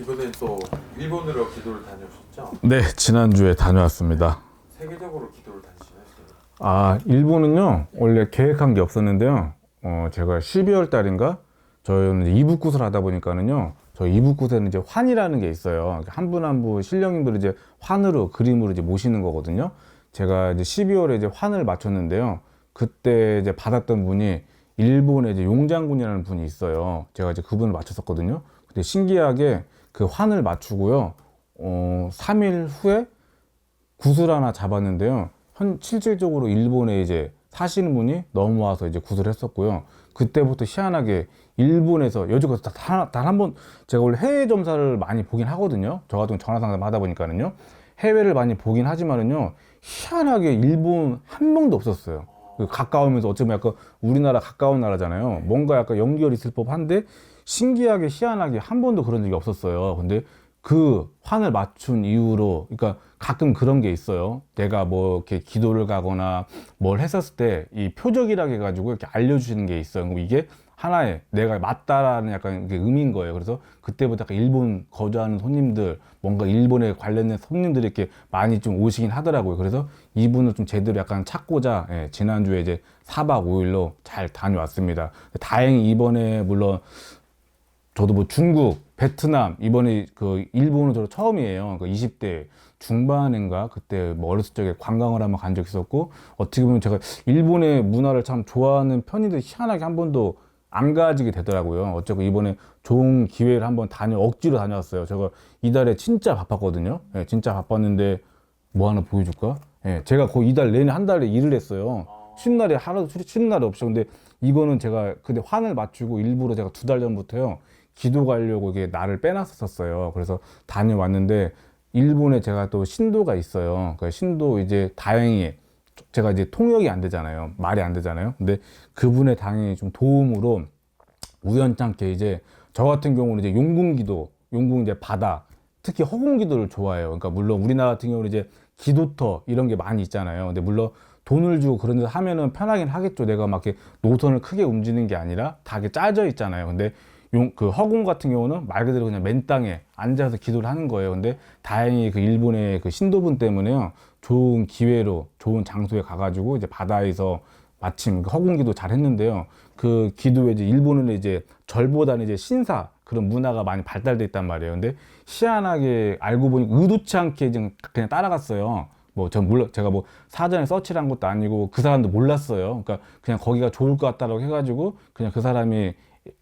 이번엔 또 일본으로 기도를 다녀오셨죠? 네, 지난주에 다녀왔습니다. 세계적으로 기도를 다니시나요? 아, 일본은요, 원래 계획한 게 없었는데요. 어, 제가 12월 달인가? 저희는 이북굿을 하다 보니까는요, 저 이북굿에는 이제 환이라는 게 있어요. 한 분 한 분 신령님들을 이제 환으로, 그림으로 이제 모시는 거거든요. 제가 이제 12월에 이제 환을 마쳤는데요. 그때 이제 받았던 분이 일본의 이제 용장군이라는 분이 있어요. 제가 이제 그분을 맞췄었거든요. 근데 신기하게 그 환을 맞추고요. 어, 3일 후에 구슬 하나 잡았는데요. 현 실질적으로 일본에 이제 사시는 분이 넘어와서 이제 구슬을 했었고요. 그때부터 희한하게 일본에서 여지껏 단한 번 제가 원래 해외 점사를 많이 보긴 하거든요. 저 같은 전화 상담 하다 보니까는요. 해외를 많이 보긴 하지만은요. 희한하게 일본 한 명도 없었어요. 그 가까우면서 어쩌면 약간 우리나라 가까운 나라잖아요. 뭔가 약간 연결이 있을 법한데 신기하게 희한하게 한 번도 그런 적이 없었어요. 근데 그 환을 맞춘 이후로 그러니까 가끔 그런 게 있어요. 내가 뭐 이렇게 기도를 가거나 뭘 했었을 때 이 표적이라고 해가지고 이렇게 알려주시는 게 있어요. 이게 하나의 내가 맞다라는 약간 이게 의미인 거예요. 그래서 그때부터 약간 일본 거주하는 손님들, 뭔가 일본에 관련된 손님들이 이렇게 많이 좀 오시긴 하더라고요. 그래서 이분을 좀 제대로 약간 찾고자 예, 지난주에 이제 4박 5일로 잘 다녀왔습니다. 다행히 이번에 물론 저도 뭐 중국, 베트남 이번에 그 일본은 저도 처음이에요. 그 20대 중반인가 그때 뭐 어렸을 적에 관광을 한번 간 적 있었고 어떻게 보면 제가 일본의 문화를 참 좋아하는 편인데 희한하게 한 번도 안 가지게 되더라고요. 어쩌고 이번에 좋은 기회를 한번 다녀 억지로 다녀왔어요. 제가 이달에 진짜 바빴거든요. 예, 진짜 바빴는데 뭐 하나 보여줄까? 예, 제가 거의 이달 내내 한 달에 일을 했어요. 쉬는 날에 하나도 쉬- 쉬는 날이 없어. 근데 이거는 제가 그때 환을 맞추고 일부러 제가 두 달 전부터요. 기도 가려고 이게 날을 빼놨었어요. 그래서 다녀왔는데 일본에 제가 또 신도가 있어요. 그 신도 이제 다행히 제가 이제 통역이 안 되잖아요. 말이 안 되잖아요. 근데 그분의 당연히 좀 도움으로 우연찮게 이제 저 같은 경우는 이제 용궁기도, 용궁 이제 바다, 특히 허공기도를 좋아해요. 그러니까 물론 우리나라 같은 경우는 이제 기도터 이런 게 많이 있잖아요. 근데 물론 돈을 주고 그런 데서 하면은 편하긴 하겠죠. 내가 막 이렇게 노선을 크게 움직이는 게 아니라 다 이렇게 짜져 있잖아요. 근데 용, 그 허공 같은 경우는 말 그대로 그냥 맨 땅에 앉아서 기도를 하는 거예요. 근데 다행히 그 일본의 그 신도분 때문에요. 좋은 기회로 좋은 장소에 가가지고 이제 바다에서 마침 그 허공기도 잘 했는데요. 그 기도에 이제 일본은 이제 절보다는 이제 신사 그런 문화가 많이 발달돼 있단 말이에요. 근데 희한하게 알고 보니 의도치 않게 좀 그냥 따라갔어요. 뭐전 몰라 제가 뭐 사전에 서치를 한 것도 아니고 그 사람도 몰랐어요. 그러니까 그냥 거기가 좋을 것 같다라고 해가지고 그냥 그 사람이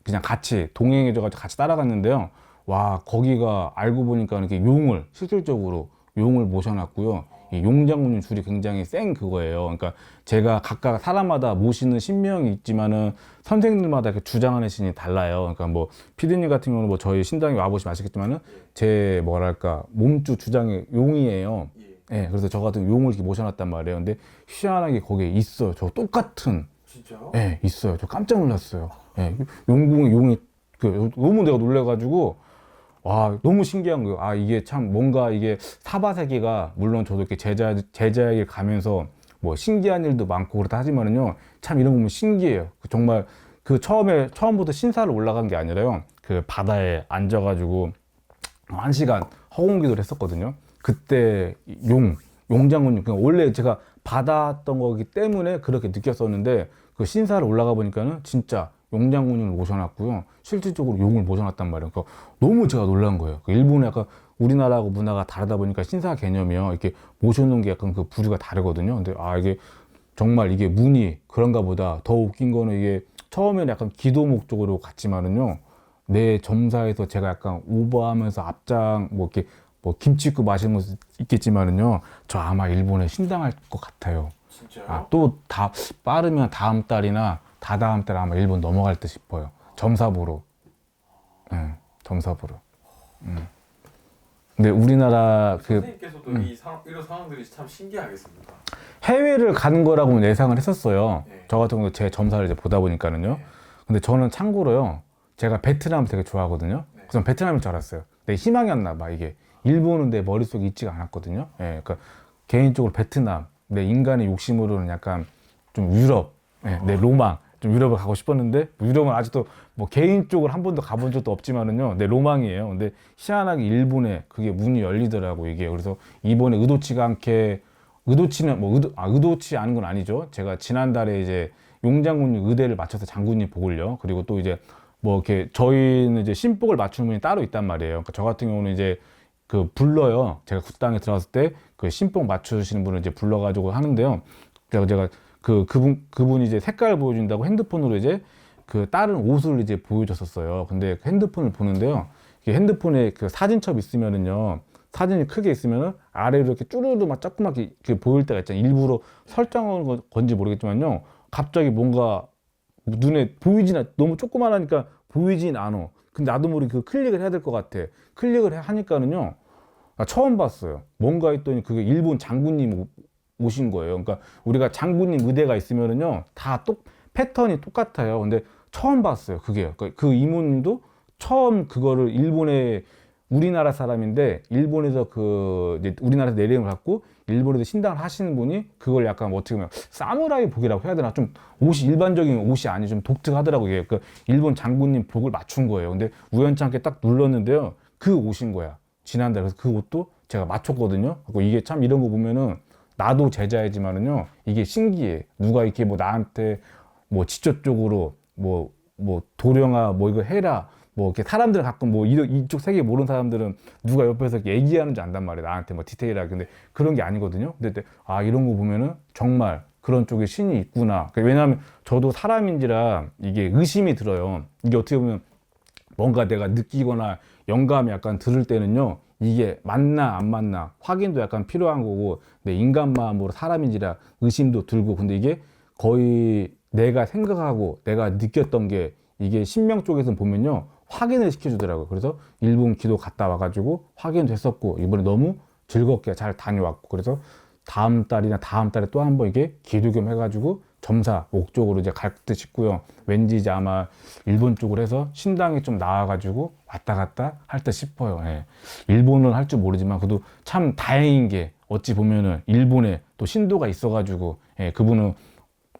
그냥 같이 동행해줘가지고 같이 따라갔는데요. 와 거기가 알고 보니까 이렇게 용을 실질적으로 용을 모셔놨고요. 이 용장군님 줄이 굉장히 센 그거예요. 그러니까 제가 각각 사람마다 모시는 신명이 있지만은 선생님들마다 이렇게 주장하는 신이 달라요. 그러니까 뭐 피디님 같은 경우는 뭐 저희 신당에 와보시면 아시겠지만은 제 뭐랄까 몸주 주장이 용이에요. 예. 예, 그래서 저 같은 용을 이렇게 모셔놨단 말이에요. 근데 희한하게 거기에 있어요. 저 똑같은 진짜요? 예, 있어요. 저 깜짝 놀랐어요. 예, 용궁 용이 그 너무 내가 놀래가지고 와 너무 신기한 거예요. 아 이게 참 뭔가 이게 사바 세계가 물론 저도 이렇게 제자 제자에게 가면서 뭐 신기한 일도 많고 그렇다 하지만은요 참 이런 거 보면 신기해요. 그 정말 그 처음에 처음부터 신사를 올라간 게 아니라요 그 바다에 앉아가지고 한 시간 허공기도를 했었거든요. 그때 용 용장군님 그냥 원래 제가 받았던 거기 때문에 그렇게 느꼈었는데 그 신사를 올라가 보니까는 진짜 용장군님을 모셔놨고요. 실질적으로 용을 모셔놨단 말이에요. 그러니까 너무 제가 놀란 거예요. 그 일본은 약간 우리나라하고 문화가 다르다 보니까 신사 개념이요. 이렇게 모셔놓은 게 약간 그 부류가 다르거든요. 근데 아 이게 정말 이게 문이 그런가 보다. 더 웃긴 거는 이게 처음에는 약간 기도 목적으로 갔지만은요. 내 점사에서 제가 약간 오버하면서 앞장 뭐 이렇게 뭐 김치국 마시는 모습 있겠지만은요. 저 아마 일본에 신당할 것 같아요. 진짜요? 아, 또 다 빠르면 다음 달이나 다다음 달 아마 일본 넘어갈 듯 싶어요. 점사보로. 응, 점사보로. 음. 근데 우리나라 그 선생님께서도 이 상, 이런 상황들이 참 신기하겠습니다. 해외를 가는 거라고 예상을 했었어요. 네. 저 같은 경우 제 점사를 이제 보다 보니까는요. 네. 근데 저는 참고로요. 제가 베트남 되게 좋아하거든요. 네. 그래서 베트남일 줄 알았어요. 내 희망이었나 봐 이게. 일본은 내 머릿속에 있지가 않았거든요. 예, 그러니까 개인적으로 베트남, 내 인간의 욕심으로는 약간 좀 유럽, 예, 내 로망, 좀 유럽을 가고 싶었는데 뭐 유럽은 아직도 뭐 개인적으로 한 번도 가본 적도 없지만은요 내 로망이에요. 근데 희한하게 일본에 그게 문이 열리더라고 이게. 그래서 이번에 의도치가 않게 의도치는 뭐 의도 아 의도치 않은 건 아니죠. 제가 지난달에 이제 용장군님 의대를 맞춰서 장군님 보고요. 그리고 또 이제 뭐 이렇게 저희는 이제 신복을 맞추는 분이 따로 있단 말이에요. 그러니까 저 같은 경우는 이제 그 불러요. 제가 국당에 들어갔을 때 그 신봉 맞추시는 분을 이제 불러가지고 하는데요. 그래서 제가 그 그분 그분이 이제 색깔 보여준다고 핸드폰으로 이제 그 다른 옷을 이제 보여줬었어요. 근데 그 핸드폰을 보는데요. 핸드폰에 그 사진첩 있으면은요. 사진이 크게 있으면은 아래로 이렇게 쭈루루 막 조그맣게 이렇게 보일 때가 있잖아요. 일부러 설정한 거- 건지 모르겠지만요. 갑자기 뭔가 눈에 보이진 않, 너무 조그만하니까 보이진 않아. 근데 나도 모르게 그 클릭을 해야 될 것 같아. 클릭을 해- 하니까는요. 나 처음 봤어요. 뭔가 했더니 그게 일본 장군님 오- 오신 거예요. 그러니까 우리가 장군님 의대가 있으면은요. 다 똑, 패턴이 똑같아요. 근데 처음 봤어요. 그게. 그러니까 그 이모님도 처음 그거를 일본에 우리나라 사람인데 일본에서 그 이제 우리나라에서 내림을 갖고 일본에서 신당을 하시는 분이 그걸 약간 어떻게 보면 사무라이 복이라고 해야 되나 좀 옷이 일반적인 옷이 아니 좀 독특하더라고요. 그 일본 장군님 복을 맞춘 거예요. 근데 우연찮게 딱 눌렀는데요. 그 옷인 거야. 지난달 그래서 그 옷도 제가 맞췄거든요. 그리고 이게 참 이런 거 보면은 나도 제자이지만은요 이게 신기해. 누가 이렇게 뭐 나한테 뭐 직접적으로 뭐뭐 도령아 뭐 이거 해라. 뭐 이렇게 사람들 가끔 뭐 이- 이쪽 세계 모르는 사람들은 누가 옆에서 이렇게 얘기하는지 안단 말이야 나한테 뭐 디테일하게. 근데 그런 게 아니거든요. 근데 아 이런 거 보면은 정말 그런 쪽에 신이 있구나. 그러니까 왜냐하면 저도 사람인지라 이게 의심이 들어요. 이게 어떻게 보면 뭔가 내가 느끼거나 영감이 약간 들을 때는요 이게 맞나 안 맞나 확인도 약간 필요한 거고 내 인간 마음으로 사람인지라 의심도 들고 근데 이게 거의 내가 생각하고 내가 느꼈던 게 이게 신명 쪽에서 보면요 확인을 시켜주더라고요. 그래서 일본 기도 갔다 와가지고 확인됐었고 이번에 너무 즐겁게 잘 다녀왔고 그래서 다음 달이나 다음 달에 또 한 번 이게 기도 겸 해가지고 점사 목적으로 이제 갈 듯 싶고요. 왠지 이제 아마 일본 쪽으로 해서 신당에 좀 나와가지고 왔다 갔다 할 듯 싶어요. 예. 일본을 할줄 모르지만 그래도 참 다행인 게 어찌 보면은 일본에 또 신도가 있어가지고 예, 그분은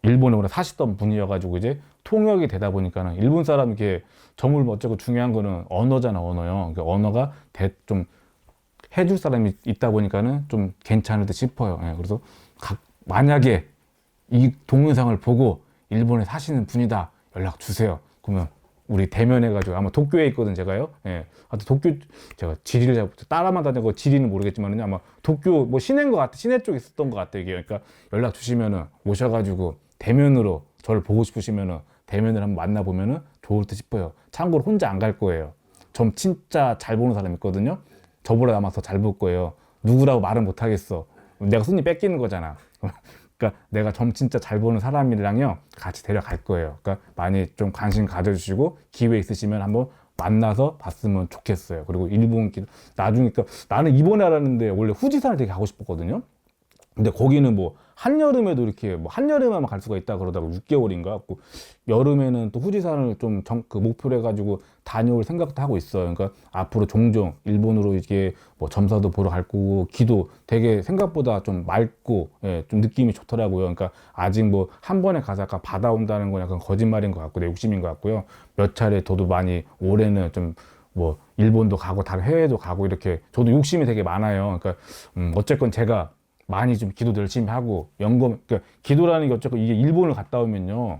일본에 오래 사시던 분이어가지고 이제 통역이 되다 보니까는 일본 사람 이렇게 점을 어쩌고 중요한 거는 언어잖아 언어요. 그 언어가 대, 좀 해줄 사람이 있다 보니까는 좀 괜찮을 듯 싶어요. 예, 그래서 각- 만약에 이 동영상을 보고 일본에 사시는 분이다 연락 주세요. 그러면 우리 대면해가지고 아마 도쿄에 있거든 제가요. 예, 하여튼 도쿄 제가 지리를 잘 따라만 다니고 지리는 모르겠지만은 아마 도쿄 뭐 시내인 것 같아 시내 쪽에 있었던 것 같아 이게 그러니까 연락 주시면은 오셔가지고 대면으로 저를 보고 싶으시면은 대면을 한번 만나 보면은 좋을 듯 싶어요. 참고로 혼자 안 갈 거예요. 전 진짜 잘 보는 사람 있거든요. 저보다 아마 더 잘 볼 거예요. 누구라고 말은 못 하겠어. 내가 손이 뺏기는 거잖아. 그러니까 내가 점 진짜 잘 보는 사람이랑요 같이 데려갈 거예요. 그러니까 많이 좀 관심 가져주시고 기회 있으시면 한번 만나서 봤으면 좋겠어요. 그리고 일본 길 나중에 그러니까 나는 이번에 알았는데 원래 후지산을 되게 가고 싶었거든요. 근데 거기는 뭐 한여름에도 이렇게 뭐 한여름에만 갈 수가 있다 그러다가 6개월인가 고 여름에는 또 후지산을 좀 그 목표로 해가지고 다녀올 생각도 하고 있어요. 그러니까 앞으로 종종 일본으로 이게 뭐 점사도 보러 갈 거고 기도 되게 생각보다 좀 맑고 예, 좀 느낌이 좋더라고요. 그러니까 아직 뭐 한 번에 약간 받아온다는 건 약간 거짓말인 것 같고 내 욕심인 것 같고요. 몇 차례 저도 많이 올해는 좀뭐 일본도 가고 다른 해외도 가고 이렇게 저도 욕심이 되게 많아요. 그러니까 음, 어쨌건 제가 많이 좀 기도도 열심히 하고 연금 그러니까 기도라는 게 어쨌건 이게 일본을 갔다 오면요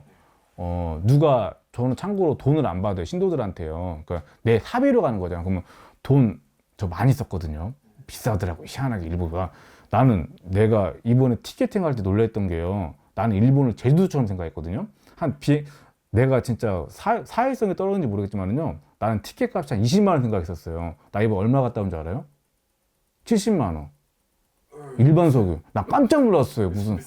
어 누가 저는 참고로 돈을 안 받아요 신도들한테요. 그러니까 내 사비로 가는 거잖아요. 그러면 돈 저 많이 썼거든요. 비싸더라고 희한하게 일부가 나는 내가 이번에 티켓팅 할 때 놀랬던 게요 나는 일본을 제주도처럼 생각했거든요. 한 비행 내가 진짜 사, 사회성이 떨어졌는지 모르겠지만은요 나는 티켓 값이 한 20만 원 생각했었어요. 나 이번 얼마 갔다 온 줄 알아요? 70만 원 일반 석유. 나 깜짝 놀랐어요. 무슨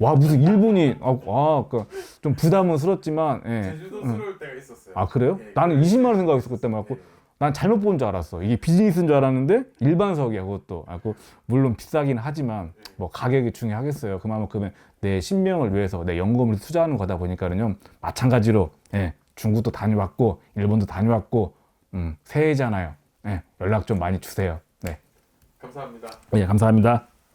와 무슨 일본이 아좀 부담스럽지만 예. 제주도 스러울 때가 있었어요. 아 그래요? 예, 나는 그래서- 20만 원 생각했어 그때 예. 난 잘못 본 줄 알았어. 이게 비즈니스인 줄 알았는데 일반석이야 그것도. 아, 그 물론 비싸긴 하지만 뭐 가격이 중요하겠어요. 그만큼은 내 신명을 위해서 내 연금을 투자하는 거다 보니까는요. 마찬가지로 예, 중국도 다녀왔고 일본도 다녀왔고 음, 새해잖아요. 예, 연락 좀 많이 주세요. 네, 감사합니다. 예, 감사합니다.